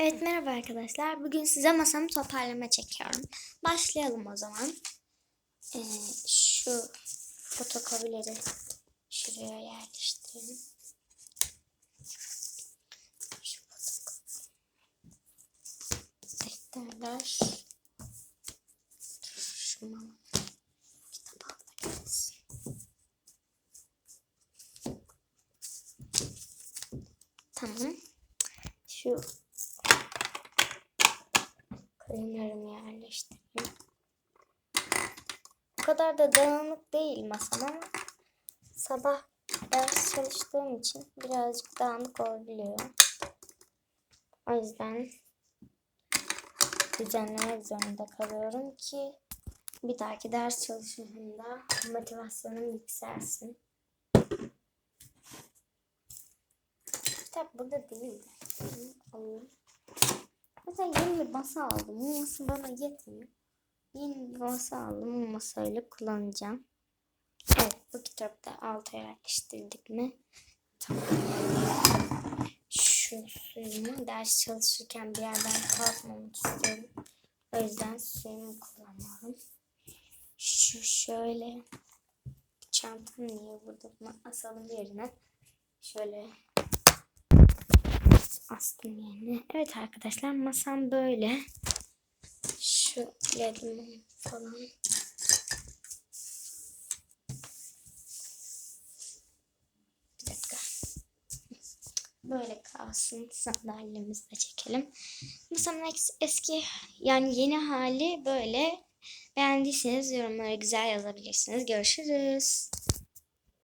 Evet merhaba arkadaşlar. Bugün size masamı toparlama çekiyorum. Başlayalım o zaman. Ee, şu fotokopileri şuraya yerleştirelim. Şu. Defterler. Şu mama. Tamam. Şu Kalemlerimi yerleştireyim. Bu kadar da dağınık değil masam ama sabah ders çalıştığım için birazcık dağınık olabiliyor. O yüzden düzenlemek zorunda kalıyorum ki bir dahaki ders çalışmamda motivasyonum yükselsin. Kitap burada değil. Alayım. Mesela yeni bir masa aldım. Bu masa bana yetmiyor. Yeni bir masa aldım. Bu masayla kullanacağım. Evet bu kitabı da alta yerleştirdik mi? Tamam. Şu suyumu ders çalışırken bir yerden kalkmamak istiyorum. O yüzden suyumu kullanıyorum. Şu şöyle çantam niye burada bunu asalım yerine. Şöyle astım yerine. Evet arkadaşlar masam böyle. Şu ledim falan. Bir dakika. Böyle kalsın. Sandalyemizi de çekelim. Masamın es- eski yani yeni hali böyle. Beğendiyseniz yorumlara güzel yazabilirsiniz. Görüşürüz.